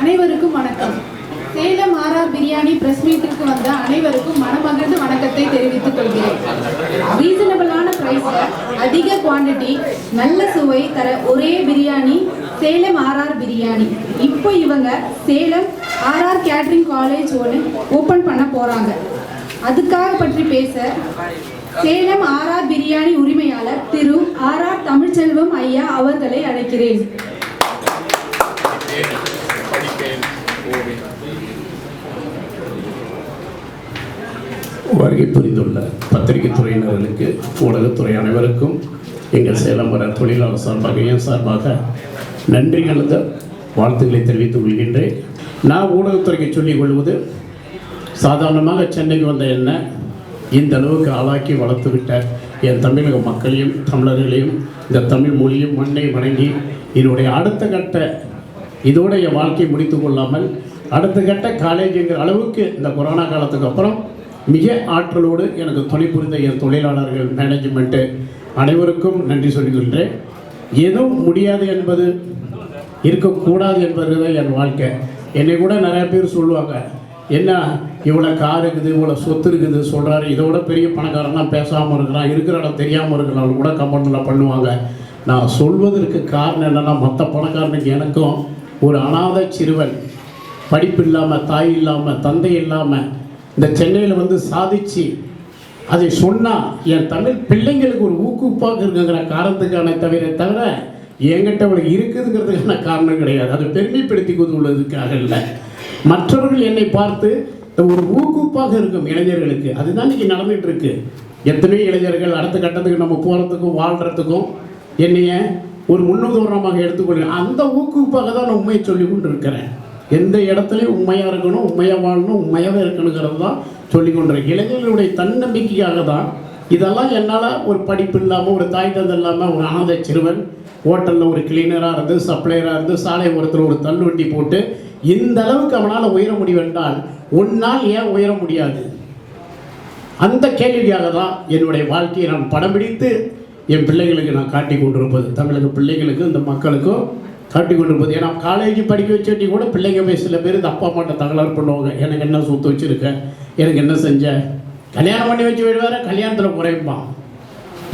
அனைவருக்கும் வணக்கம். Salem RR biryani press மீட்டிற்கு வந்த அனைவருக்கும் மனமகிழ்ந்து வணக்கத்தை தெரிவித்துக் கொள்கிறேன். ரீசனபிளான பிரைஸ்ல அதிக குவாண்டிட்டி நல்ல சுவை தர ஒரே பிரியாணி சேலம் ஆர்ஆர் பிரியாணி. இப்போ இவங்க சேலம் ஆர்ஆர் கேட்ரிங் காலேஜ் ஒன்று ஓப்பன் பண்ண போறாங்க. அதுக்காக பற்றி பேச சேலம் ஆர்ஆர் பிரியாணி உரிமையாளர் திரு ஆர்ஆர் தமிழ்ச்செல்வம் ஐயா அவர்களை அழைக்கிறேன். வருகை புரிந்துள்ள பத்திரிகை துறையினர்களுக்கு ஊடகத்துறை அனைவருக்கும் எங்கள் சேலம் வர தொழிலாளர் சார்பாக என் சார்பாக நன்றி கலந்த வாழ்த்துக்களை தெரிவித்துக் கொள்கின்றேன். நான் ஊடகத்துறைக்கு சொல்லிக் கொள்வது சாதாரணமாக சென்னைக்கு வந்த என்ன இந்த அளவுக்கு ஆளாக்கி வளர்த்துவிட்ட என் தமிழக மக்களையும் தமிழர்களையும் இந்த தமிழ் மொழியும் மண்ணை வணங்கி என்னுடைய அடுத்த கட்ட இதோட என் வாழ்க்கையை முடித்து கொள்ளாமல் அடுத்த கட்ட காலேஜுங்கிற அளவுக்கு இந்த கொரோனா காலத்துக்கு அப்புறம் மிக ஆற்றலோடு எனக்கு துணை புரிந்த என் தொழிலாளர்கள் மேனேஜ்மெண்ட்டு அனைவருக்கும் நன்றி சொல்கின்றேன். எதுவும் முடியாது என்பது இருக்கக்கூடாது என்பது தான் என் வாழ்க்கை. என்னை கூட நிறைய பேர் சொல்லுவாங்க என்ன இவ்வளோ கார் இருக்குது இவ்வளோ சொத்து இருக்குது? சொல்கிறாரு இதோட பெரிய பணக்காரன்லாம் பேசாமல் இருக்கிறான் இருக்கிற இடம் தெரியாமல் இருக்கிறான் கூட கமெண்டில் பண்ணுவாங்க. நான் சொல்வதற்கு காரணம் என்னென்னா மற்ற பணக்காரனுக்கு எனக்கும் ஒரு அனாதை சிறுவன் படிப்பு இல்லாமல் தாய் இல்லாமல் தந்தை இல்லாமல் இந்த சென்னையில் வந்து சாதிச்சு அதை சொன்னால் என் தமிழ் பிள்ளைங்களுக்கு ஒரு ஊக்குவிப்பாக இருக்குங்கிற காரணத்துக்கான தவிர தவிர என்கிட்ட அவளுக்கு இருக்குதுங்கிறதுக்கான காரணம் கிடையாது. அதை பெருமைப்படுத்தி கொள்வதற்காக இல்லை மற்றவர்கள் என்னை பார்த்து ஒரு ஊக்குவிப்பாக இருக்கும் இளைஞர்களுக்கு. அதுதான் இன்றைக்கி நடந்துகிட்டு இருக்கு. எத்தனையோ இளைஞர்கள் அடுத்த கட்டத்துக்கு நம்ம போகிறதுக்கும் வாழ்கிறதுக்கும் என்னைய ஒரு முன்னுதாரணமாக எடுத்துக்கொள்கிறேன். அந்த ஊக்குவிப்பாக தான் நான் உண்மையை சொல்லி கொண்டு இருக்கிறேன் எந்த இடத்துலையும் உண்மையாக இருக்கணும் உண்மையாக வாழணும் உண்மையாக இருக்கணுங்கிறது தான் சொல்லி கொண்டிருக்கேன் இளைஞர்களுடைய தன்னம்பிக்கையாக தான் இதெல்லாம் என்னால் ஒரு படிப்பு இல்லாமல் ஒரு தாய் தந்தை இல்லாமல் ஒரு அனாதை சிறுவன் ஹோட்டலில் ஒரு கிளீனராக இருந்து சப்ளையராக இருந்து சாலை ஓரத்தில் ஒரு தள்ளுவண்டி போட்டு இந்த அளவுக்கு அவனால் உயர முடிவென்றால் உன்னால் ஏன் உயர முடியாது? அந்த கேள்வியாக தான் என்னுடைய வாழ்க்கையை நான் படம் பிடித்து என் பிள்ளைகளுக்கு நான் காட்டி கொண்டிருப்பது. தமிழக பிள்ளைகளுக்கும் இந்த மக்களுக்கும் காட்டி கொண்டிருப்பது. ஏன்னா காலேஜ் படிக்க வச்சுட்டி கூட பிள்ளைங்க போய் சில பேர் இந்த அப்பா அம்மாட்ட தகவல் பண்ணுவாங்க. எனக்கு என்ன சொத்து வச்சுருக்க? எனக்கு என்ன செஞ்ச? கல்யாணம் பண்ணி வச்சு விடுவார? கல்யாணத்தில் குறைப்பான்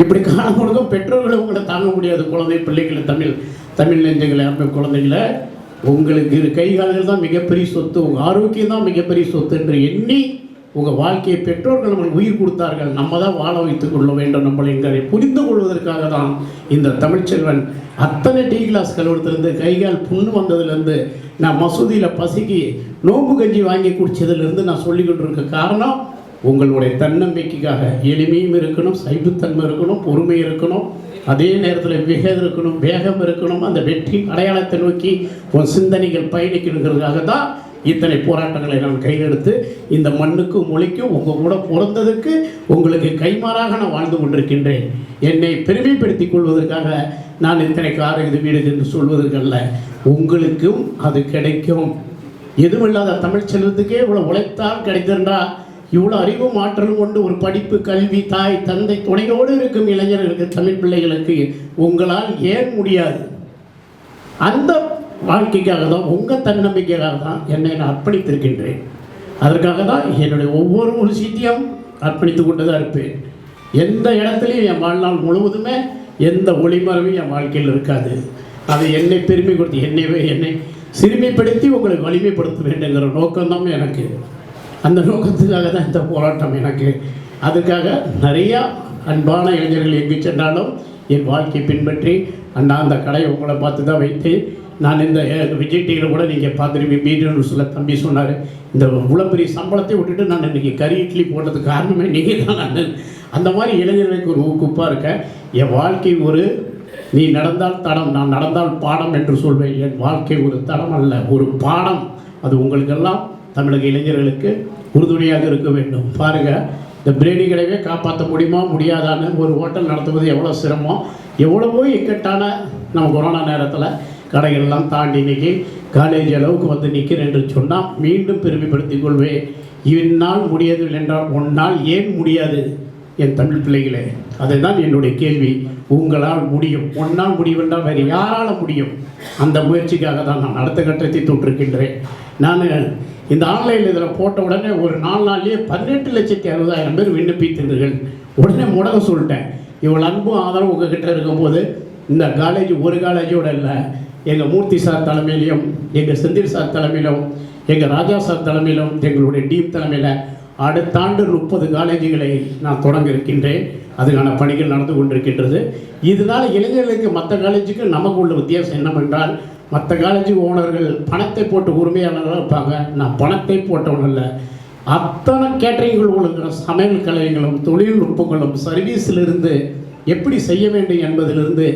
இப்படி காலம் கொடுக்கும் பெற்றோர்களை உங்களை தாங்க முடியாது. குழந்தை பிள்ளைகளை தமிழ் தமிழ் நெஞ்சங்களை அப்போ குழந்தைகளை. உங்களுக்கு இரு கை கால்கள் தான் மிகப்பெரிய சொத்து. உங்கள் ஆரோக்கியம் தான் மிகப்பெரிய சொத்து என்று எண்ணி உங்கள் வாழ்க்கையை பெற்றோர்கள் நம்மளுக்கு உயிர் கொடுத்தார்கள். நம்ம தான் வாழ வைத்துக் கொள்ள வேண்டும் நம்மளை எங்களை புரிந்து கொள்வதற்காக தான் இந்த தமிழ்ச்செல்வன் அத்தனை டீ கிளாஸ் கழுவுறதுலேருந்து கைகால் புண்ணு வந்ததுலேருந்து நான் மசூதியில் பசிக்கு நோம்பு கஞ்சி வாங்கி குடித்ததுலேருந்து நான் சொல்லி கொண்டிருக்க காரணம் உங்களுடைய தன்னம்பிக்கைக்காக எளிமையும் இருக்கணும் சைபுத்தன்மை இருக்கணும் பொறுமை இருக்கணும் அதே நேரத்தில் வேகம் இருக்கணும் வேகம் இருக்கணும் அந்த வெற்றி அடையாளத்தை நோக்கி உன் சிந்தனைகள் பயணிக்கணுங்கிறதுக்காக தான் இத்தனை போராட்டங்களை நான் கையெடுத்து இந்த மண்ணுக்கும் மொழிக்கும் உங்கள் கூட பிறந்ததுக்கு உங்களுக்கு கைமாறாக நான் வாழ்ந்து கொண்டிருக்கின்றேன். என்னை பெருமைப்படுத்திக் கொள்வதற்காக நான் இத்தனை கார் இது வீடு என்று சொல்வதற்கல்ல. உங்களுக்கும் அது கிடைக்கும். எதுவுமில்லாத தமிழ் செல்வத்துக்கே இவ்வளோ உழைத்தால் கிடைத்திருந்தா இவ்வளோ அறிவும் ஆற்றலும் கொண்டு ஒரு படிப்பு கல்வி தாய் தந்தை துணையோடு இருக்கும் இளைஞர்களுக்கு தமிழ் பிள்ளைகளுக்கு உங்களால் ஏன் முடியாது? அந்த வாழ்க்கைக்காக தான் உங்கள் தன்னம்பிக்கைக்காக தான் என்னை நான் அர்ப்பணித்திருக்கின்றேன். அதற்காக தான் என்னுடைய ஒவ்வொரு ஒரு சீட்டியும் அர்ப்பணித்து கொண்டு தான் இருப்பேன். எந்த இடத்துலையும் என் வாழ்நாள் முழுவதுமே எந்த ஒளிமரமும் என் வாழ்க்கையில் இருக்காது. அதை என்னை பெருமை கொடுத்து என்னை என்னை சிறுமைப்படுத்தி உங்களை வலிமைப்படுத்த வேண்டுங்கிற நோக்கம்தான் எனக்கு. அந்த நோக்கத்துக்காக தான் இந்த போராட்டம் எனக்கு. அதுக்காக நிறையா அன்பான இளைஞர்கள் எங்கு சென்றாலும் என் வாழ்க்கையை பின்பற்றி அண்ணா அந்த கடையை உங்களை பார்த்து தான் வைத்து நான் இந்த விஜய் டிவியில் கூட நீங்கள் பார்த்துருப்பீங்க. மீடியம் நியூஸில் தம்பி சொன்னார் இந்த இவ்வளோ பெரிய சம்பளத்தை விட்டுட்டு நான் இன்றைக்கி கறி இட்லி போட்டதுக்கு காரணமே நீங்கள் தான் நான் அந்த மாதிரி இளைஞர்களுக்கு ஒரு ஊக்குப்பாக இருக்கேன் என் வாழ்க்கை ஒரு நீ நடந்தால் தடம் நான் நடந்தால் பாடம் என்று சொல்வேன். என் வாழ்க்கை ஒரு தடம் அல்ல ஒரு பாடம். அது உங்களுக்கெல்லாம் தமிழக இளைஞர்களுக்கு உறுதுணையாக இருக்க வேண்டும். பாருங்கள் இந்த பிரியாணி கடையவே காப்பாற்ற முடியுமா முடியாதான்னு ஒரு ஹோட்டல் நடத்துவது எவ்வளோ சிரமம். எவ்வளவோ இக்கட்டான நம்ம கொரோனா நேரத்தில் கடைகள்லாம் தாண்டி இன்னைக்கு காலேஜ் அளவுக்கு வந்து நிற்கிறேன் என்று சொன்னால் மீண்டும் பெருமைப்படுத்திக் கொள்வேன். இந்நாள் முடியவில்லை என்றால் உன்னால் ஏன் முடியாது? என் தமிழ் பிள்ளைகளே அதுதான் என்னுடைய கேள்வி. உங்களால் முடியும். ஒன்னால் முடியும்னா வேறு யாரால் முடியும்? அந்த முயற்சிக்காக தான் நான் அடுத்த கட்டத்தை தொற்றிருக்கின்றேன் நான் இந்த ஆன்லைனில் இதில் போட்ட உடனே ஒரு நாலு நாள்லேயே பதினெட்டு லட்சத்தி அறுபதாயிரம் பேர் விண்ணப்பித்தீர்கள். உடனே முடங்க சொல்லிட்டேன். இவ்வளோ அன்பும் ஆதரவும் உங்ககிட்ட இருக்கும்போது இந்த காலேஜ் ஒரு காலேஜோட இல்லை. எங்கள் மூர்த்தி சார் தலைமையிலும் எங்கள் செந்தில் சார் தலைமையிலும் எங்கள் ராஜா சார் தலைமையிலும் எங்களுடைய டீம் தலைமையில் அடுத்த ஆண்டு முப்பது காலேஜுகளை நான் தொடங்க இருக்கின்றேன். அதுக்கான பணிகள் நடந்து கொண்டிருக்கின்றது. இதனால் இளைஞர்களுக்கு மற்ற காலேஜுக்கு நமக்கு உள்ள வித்தியாசம் என்னவென்றால் மற்ற காலேஜ் ஓனர்கள் பணத்தை போட்டு உரிமையாளர்களாக இருப்பாங்க. நான் பணத்தை போட்டவன் இல்லை அத்தனை கேட்டரிங்கள் உள்ள சமையல் கலைகளும் தொழில்நுட்பங்களும் சர்வீஸிலிருந்து எப்படி செய்ய வேண்டும் என்பதிலிருந்து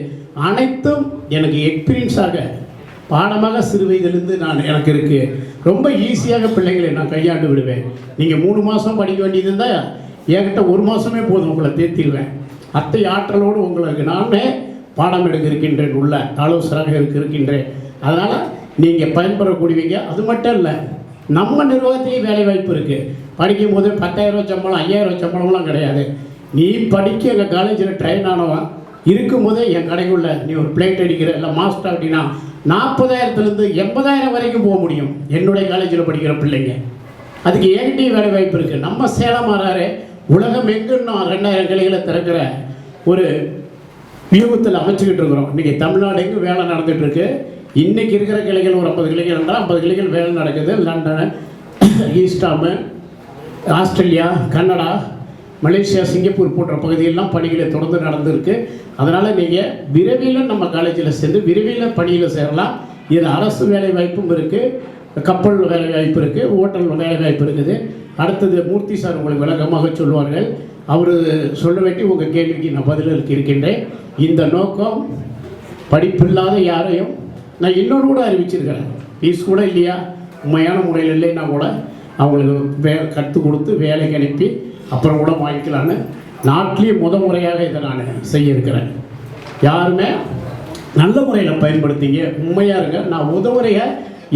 அனைத்தும் எனக்கு எக்ஸ்பீரியன்ஸாக பாடமாக சிறு வயதிலிருந்து நான் எனக்கு இருக்குது ரொம்ப ஈஸியாக பிள்ளைகளை நான் கையாண்டு விடுவேன். நீங்கள் மூணு மாதம் படிக்க வேண்டியது இருந்தால் என்கிட்ட ஒரு மாதமே போதும் உங்களை தேர்த்திடுவேன் அத்தை ஆற்றலோடு உங்களுக்கு நானே பாடம் எடுக்க இருக்கின்றேன் உள்ள ஆலோசராக இருக்க இருக்கின்றேன். அதனால் நீங்கள் பயன்பெறக்கூடியவங்க அது மட்டும் இல்லை நம்ம நிர்வாகத்திலேயே வேலை வாய்ப்பு இருக்குது படிக்கும் போது பத்தாயிரம் சம்பளம் ஐயாயிரம் சம்பளம்லாம் கிடையாது. நீ படிக்க எங்கள் காலேஜில் ட்ரெயின் ஆனவன் இருக்கும்போதே என் கடைக்குள்ள நீ ஒரு பிளேட் அடிக்கிற இல்லை மாஸ்டர் அப்படின்னா நாற்பதாயிரத்துலேருந்து எண்பதாயிரம் வரைக்கும் போக முடியும். என்னுடைய காலேஜில் படிக்கிற பிள்ளைங்க. அதுக்கு ஏன்டி வேலை வாய்ப்பு இருக்குது நம்ம சேலம் மாறாரு உலகம் எங்குன்னு ரெண்டாயிரம் கிளைகளை திறக்கிற ஒரு வியூகத்தில் அமைச்சுக்கிட்டு இருக்கிறோம். இன்றைக்கி தமிழ்நாடு எங்கும் வேலை நடந்துகிட்ருக்கு இன்றைக்கி இருக்கிற கிளைகள் ஒரு ஐம்பது கிளைகள் இருந்தால் ஐம்பது கிளைகள் வேலை நடக்குது. லண்டன் ஈஸ்டாமு ஆஸ்திரேலியா கனடா மலேசியா சிங்கப்பூர் போன்ற பகுதியெல்லாம் பணிகளை தொடர்ந்து நடந்திருக்கு. அதனால் நீங்கள் விரைவில் நம்ம காலேஜில் சேர்ந்து விரைவில் பணியில் சேரலாம். இது அரசு வேலை வாய்ப்பும் இருக்குது கப்பல் வேலை வாய்ப்பு இருக்குது ஹோட்டல் வேலை வாய்ப்பு இருக்குது. அடுத்தது மூர்த்தி சார் உங்களுக்கு விளக்கமாக சொல்வார்கள். அவர் சொல்ல வேண்டி உங்கள் கேள்விக்கு நான் பதிலளிக்க இருக்கின்றேன். இந்த நோக்கம் படிப்பில்லாத யாரையும் நான் இன்னொன்று கூட அறிவிச்சிருக்கிறேன். ஃபீஸ் கூட இல்லையா? உண்மையான முறையில் இல்லைன்னா கூட அவங்களுக்கு வே கற்றுக் கொடுத்து வேலைக்கு அனுப்பி அப்புறம் கூட வாங்கிக்கலான்னு நாட்டிலேயே முத முறையாக இதை நான் செய்ய இருக்கிறேன் யாருமே நல்ல முறையில் பயன்படுத்திங்க உண்மையாக இருங்க. நான் உதவுறைய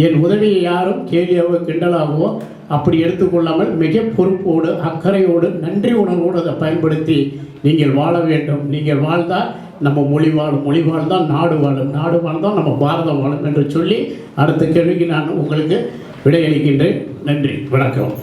என் உதவியை யாரும் கேலியாகவோ கிண்டலாகவோ அப்படி எடுத்துக்கொள்ளாமல் மிக பொறுப்போடு அக்கறையோடு நன்றி உணர்வோடு அதை பயன்படுத்தி நீங்கள் வாழ வேண்டும். நீங்கள் வாழ்ந்தால் நம்ம மொழி வாழும் மொழி வாழ்ந்தால் நாடு வாழும் நாடு வாழ்ந்தால் நம்ம பாரதம் வாழும் என்று சொல்லி அடுத்த கேள்விக்கு நான் உங்களுக்கு விடையளிக்கின்றேன். நன்றி வணக்கம்.